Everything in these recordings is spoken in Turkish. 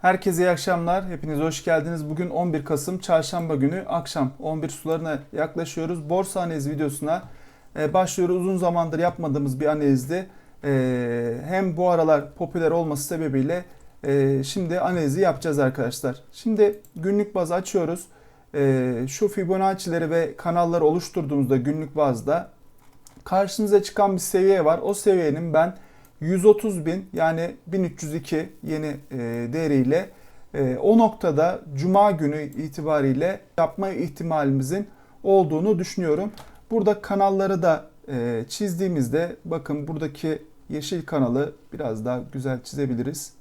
Herkese iyi akşamlar. Hepiniz hoş geldiniz. Bugün 11 Kasım Çarşamba günü akşam 11 sularına yaklaşıyoruz. Borsa analiz videosuna e, başlıyoruz. Uzun zamandır yapmadığımız bir analizdi. E, hem bu aralar popüler olması sebebiyle e, şimdi analizi yapacağız arkadaşlar. Şimdi günlük bazı açıyoruz. Şu Fibonacci'leri ve kanalları oluşturduğumuzda günlük bazda karşımıza çıkan bir seviye var. O seviyenin ben 130 bin yani 1302 yeni e, değeriyle e, o noktada Cuma günü itibariyle yapma ihtimalimizin olduğunu düşünüyorum. Burada kanalları da e, çizdiğimizde bakın buradaki yeşil kanalı biraz daha güzel çizebiliriz.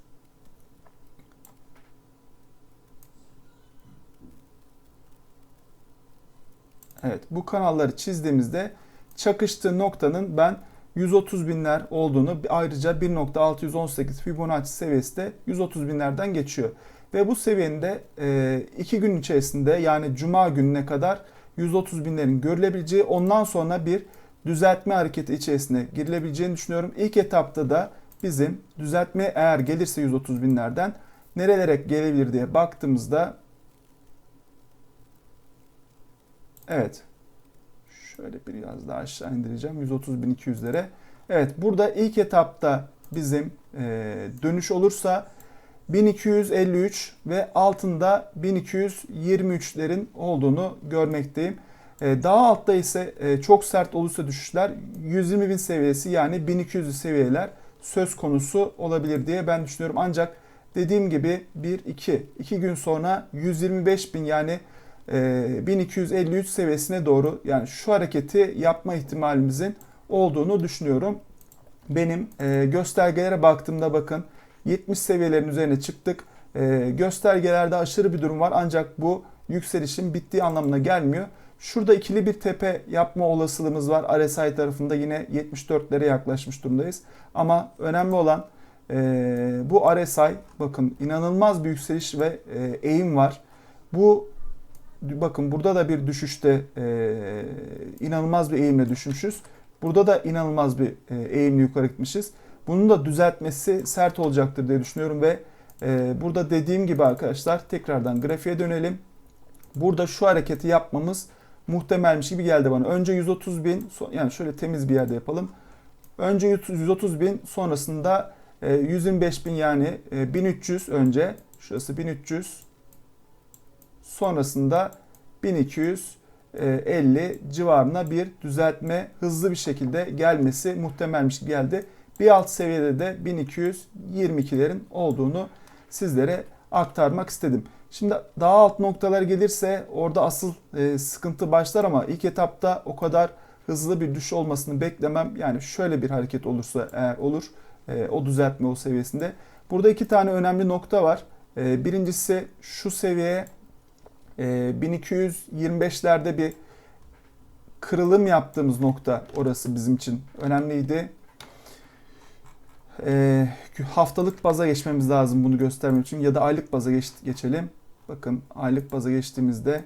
Evet bu kanalları çizdiğimizde çakıştığı noktanın ben 130 binler olduğunu ayrıca 1.618 Fibonacci seviyesi de 130 binlerden geçiyor. Ve bu seviyenin de 2 gün içerisinde yani Cuma gününe kadar 130 binlerin görülebileceği ondan sonra bir düzeltme hareketi içerisine girilebileceğini düşünüyorum. İlk etapta da bizim düzeltme eğer gelirse 130 binlerden nerelere gelebilir diye baktığımızda evet Şöyle biraz daha aşağı indireceğim. 130.200'lere. Evet burada ilk etapta bizim e, dönüş olursa 1253 ve altında 1223'lerin olduğunu görmekteyim. E, daha altta ise e, çok sert olursa düşüşler 120.000 seviyesi yani 1200 seviyeler söz konusu olabilir diye ben düşünüyorum. Ancak dediğim gibi 1 2 2 gün sonra 125.000 yani 1253 ee, seviyesine doğru yani şu hareketi yapma ihtimalimizin olduğunu düşünüyorum. Benim e, göstergelere baktığımda bakın 70 seviyelerin üzerine çıktık. E, göstergelerde aşırı bir durum var ancak bu yükselişin bittiği anlamına gelmiyor. Şurada ikili bir tepe yapma olasılığımız var. RSI tarafında yine 74'lere yaklaşmış durumdayız. Ama önemli olan e, bu RSI bakın inanılmaz bir yükseliş ve eğim var. Bu bakın burada da bir düşüşte e, inanılmaz bir eğimle düşmüşüz. Burada da inanılmaz bir e, eğimle yukarı gitmişiz. Bunun da düzeltmesi sert olacaktır diye düşünüyorum ve e, burada dediğim gibi arkadaşlar tekrardan grafiğe dönelim. Burada şu hareketi yapmamız muhtemelmiş gibi geldi bana. Önce 130 bin yani şöyle temiz bir yerde yapalım. Önce 130 bin sonrasında 125 e, bin yani 1300 e, önce şurası 1300 sonrasında 1250 civarına bir düzeltme hızlı bir şekilde gelmesi muhtemelmiş geldi. Bir alt seviyede de 1222'lerin olduğunu sizlere aktarmak istedim. Şimdi daha alt noktalar gelirse orada asıl e, sıkıntı başlar ama ilk etapta o kadar hızlı bir düşüş olmasını beklemem. Yani şöyle bir hareket olursa eğer olur e, o düzeltme o seviyesinde. Burada iki tane önemli nokta var. E, birincisi şu seviyeye 1225'lerde ee, bir kırılım yaptığımız nokta orası bizim için önemliydi. E, haftalık baza geçmemiz lazım bunu göstermek için ya da aylık baza geç, geçelim. Bakın aylık baza geçtiğimizde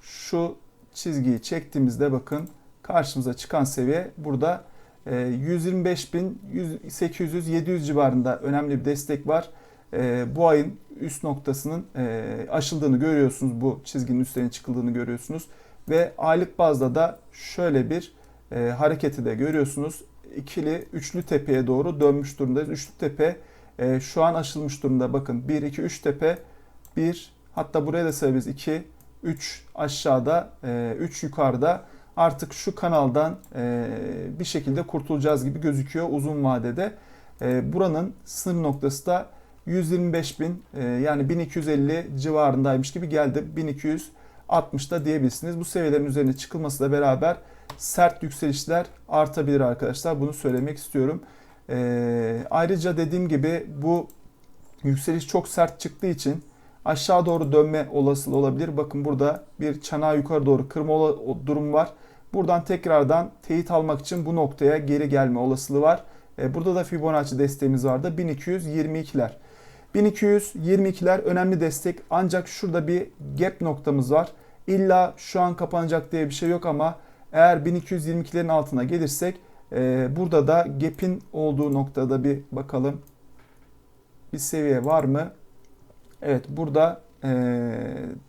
şu çizgiyi çektiğimizde bakın karşımıza çıkan seviye burada 125.800-700 civarında önemli bir destek var e, bu ayın üst noktasının e, aşıldığını görüyorsunuz. Bu çizginin üstlerine çıkıldığını görüyorsunuz. Ve aylık bazda da şöyle bir e, hareketi de görüyorsunuz. İkili, üçlü tepeye doğru dönmüş durumdayız. Üçlü tepe e, şu an aşılmış durumda. Bakın 1, 2, 3 tepe. 1, hatta buraya da sayabiliriz. 2, 3 aşağıda, e, 3 yukarıda. Artık şu kanaldan e, bir şekilde kurtulacağız gibi gözüküyor uzun vadede. E, buranın sınır noktası da 125 bin e, yani 1250 civarındaymış gibi geldi. 1260'da diyebilirsiniz. Bu seviyelerin üzerine çıkılmasıyla beraber sert yükselişler artabilir arkadaşlar. Bunu söylemek istiyorum. E, ayrıca dediğim gibi bu yükseliş çok sert çıktığı için aşağı doğru dönme olasılığı olabilir. Bakın burada bir çanağı yukarı doğru kırma durum var. Buradan tekrardan teyit almak için bu noktaya geri gelme olasılığı var. E, burada da Fibonacci desteğimiz vardı. 1222'ler. 1222'ler önemli destek ancak şurada bir gap noktamız var. İlla şu an kapanacak diye bir şey yok ama eğer 1222'lerin altına gelirsek e, burada da gap'in olduğu noktada bir bakalım. Bir seviye var mı? Evet burada e,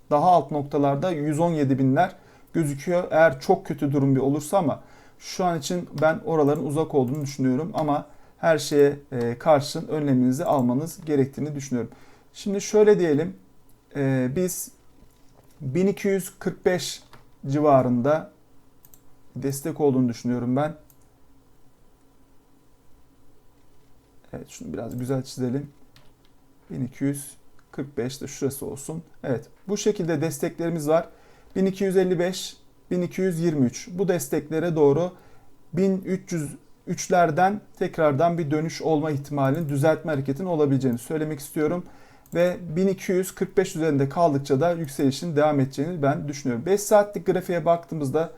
daha alt noktalarda 117 binler gözüküyor. Eğer çok kötü durum bir olursa ama şu an için ben oraların uzak olduğunu düşünüyorum ama her şeye e, karşın önleminizi almanız gerektiğini düşünüyorum. Şimdi şöyle diyelim e, biz 1245 civarında destek olduğunu düşünüyorum ben. Evet şunu biraz güzel çizelim. 1245 de şurası olsun. Evet bu şekilde desteklerimiz var. 1255, 1223 bu desteklere doğru 1303'lerden tekrardan bir dönüş olma ihtimalinin düzeltme hareketin olabileceğini söylemek istiyorum. Ve 1245 üzerinde kaldıkça da yükselişin devam edeceğini ben düşünüyorum. 5 saatlik grafiğe baktığımızda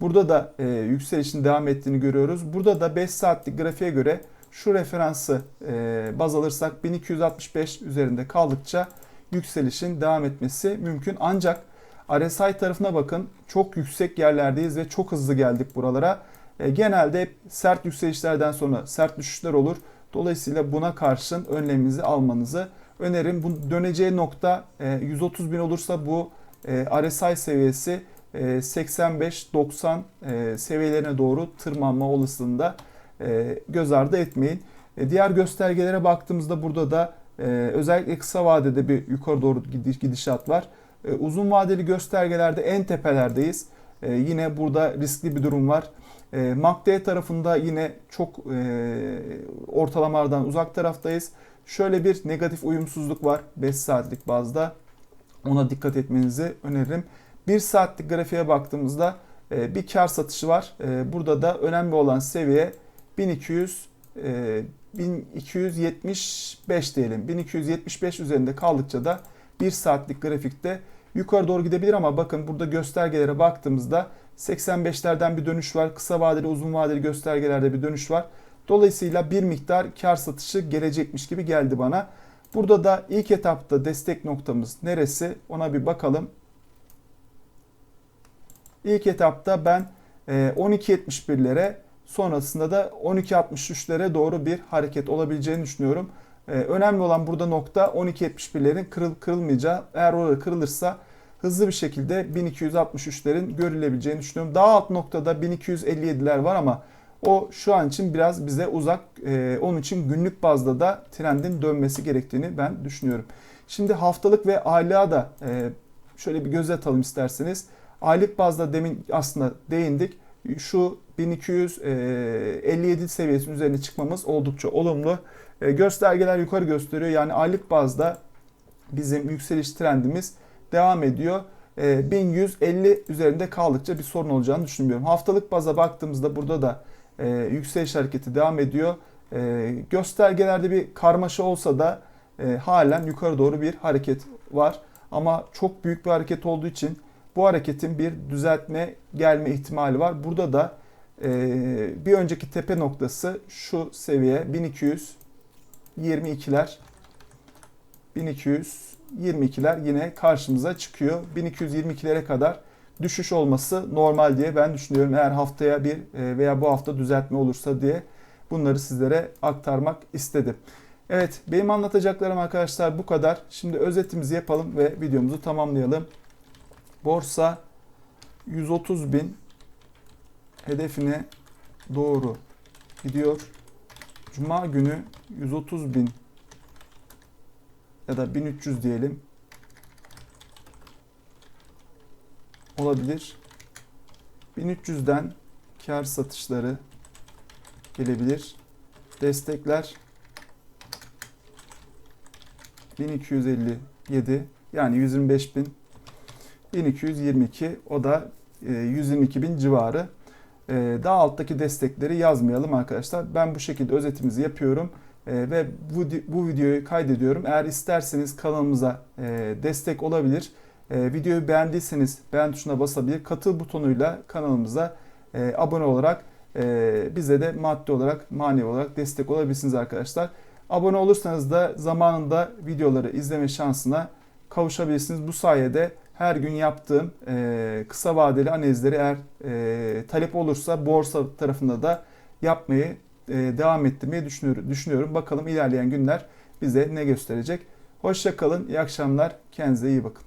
burada da e, yükselişin devam ettiğini görüyoruz. Burada da 5 saatlik grafiğe göre şu referansı e, baz alırsak 1265 üzerinde kaldıkça yükselişin devam etmesi mümkün. Ancak RSI tarafına bakın çok yüksek yerlerdeyiz ve çok hızlı geldik buralara. E, genelde hep sert yükselişlerden sonra sert düşüşler olur. Dolayısıyla buna karşın önleminizi almanızı öneririm. Bu döneceği nokta e, 130 bin olursa bu e, RSI seviyesi e, 85-90 e, seviyelerine doğru tırmanma olasılığında e, göz ardı etmeyin. E, diğer göstergelere baktığımızda burada da e, özellikle kısa vadede bir yukarı doğru gidiş, gidişat var. E, uzun vadeli göstergelerde en tepelerdeyiz. E, yine burada riskli bir durum var. E, MACD tarafında yine çok ortalamalardan uzak taraftayız. Şöyle bir negatif uyumsuzluk var 5 saatlik bazda. Ona dikkat etmenizi öneririm. 1 saatlik grafiğe baktığımızda bir kar satışı var. Burada da önemli olan seviye 1200 e, 1275 diyelim. 1275 üzerinde kaldıkça da 1 saatlik grafikte yukarı doğru gidebilir ama bakın burada göstergelere baktığımızda 85'lerden bir dönüş var. Kısa vadeli uzun vadeli göstergelerde bir dönüş var. Dolayısıyla bir miktar kar satışı gelecekmiş gibi geldi bana. Burada da ilk etapta destek noktamız neresi ona bir bakalım. İlk etapta ben 12.71'lere sonrasında da 12.63'lere doğru bir hareket olabileceğini düşünüyorum. Önemli olan burada nokta 12.71'lerin kırıl, kırılmayacağı. Eğer orada kırılırsa hızlı bir şekilde 1263'lerin görülebileceğini düşünüyorum. Daha alt noktada 1257'ler var ama o şu an için biraz bize uzak. Ee, onun için günlük bazda da trendin dönmesi gerektiğini ben düşünüyorum. Şimdi haftalık ve aylığa da e, şöyle bir göz atalım isterseniz. Aylık bazda demin aslında değindik. Şu 1257 e, seviyesinin üzerine çıkmamız oldukça olumlu. E, göstergeler yukarı gösteriyor. Yani aylık bazda bizim yükseliş trendimiz devam ediyor. 1150 ee, üzerinde kaldıkça bir sorun olacağını düşünmüyorum. Haftalık baza baktığımızda burada da e, yükseliş hareketi devam ediyor. E, göstergelerde bir karmaşa olsa da e, halen yukarı doğru bir hareket var. Ama çok büyük bir hareket olduğu için bu hareketin bir düzeltme gelme ihtimali var. Burada da bir önceki tepe noktası şu seviye 1222'ler 1222'ler yine karşımıza çıkıyor. 1222'lere kadar düşüş olması normal diye ben düşünüyorum. Eğer haftaya bir e, veya bu hafta düzeltme olursa diye bunları sizlere aktarmak istedim. Evet benim anlatacaklarım arkadaşlar bu kadar. Şimdi özetimizi yapalım ve videomuzu tamamlayalım. Borsa 130 bin hedefine doğru gidiyor. Cuma günü 130 bin ya da 1300 diyelim olabilir. 1300'den kar satışları gelebilir. Destekler 1257 yani 125 bin 1222 o da 122 e, civarı. E, daha alttaki destekleri yazmayalım arkadaşlar. Ben bu şekilde özetimizi yapıyorum. Ee, ve bu, bu videoyu kaydediyorum. Eğer isterseniz kanalımıza e, destek olabilir. E, videoyu beğendiyseniz beğen tuşuna basabilir. Katıl butonuyla kanalımıza e, abone olarak e, bize de maddi olarak manevi olarak destek olabilirsiniz arkadaşlar. Abone olursanız da zamanında videoları izleme şansına kavuşabilirsiniz. Bu sayede her gün yaptığım e, kısa vadeli analizleri eğer e, talep olursa borsa tarafında da yapmayı devam ettirmeyi düşünüyorum. Bakalım ilerleyen günler bize ne gösterecek. Hoşça kalın. İyi akşamlar. Kendinize iyi bakın.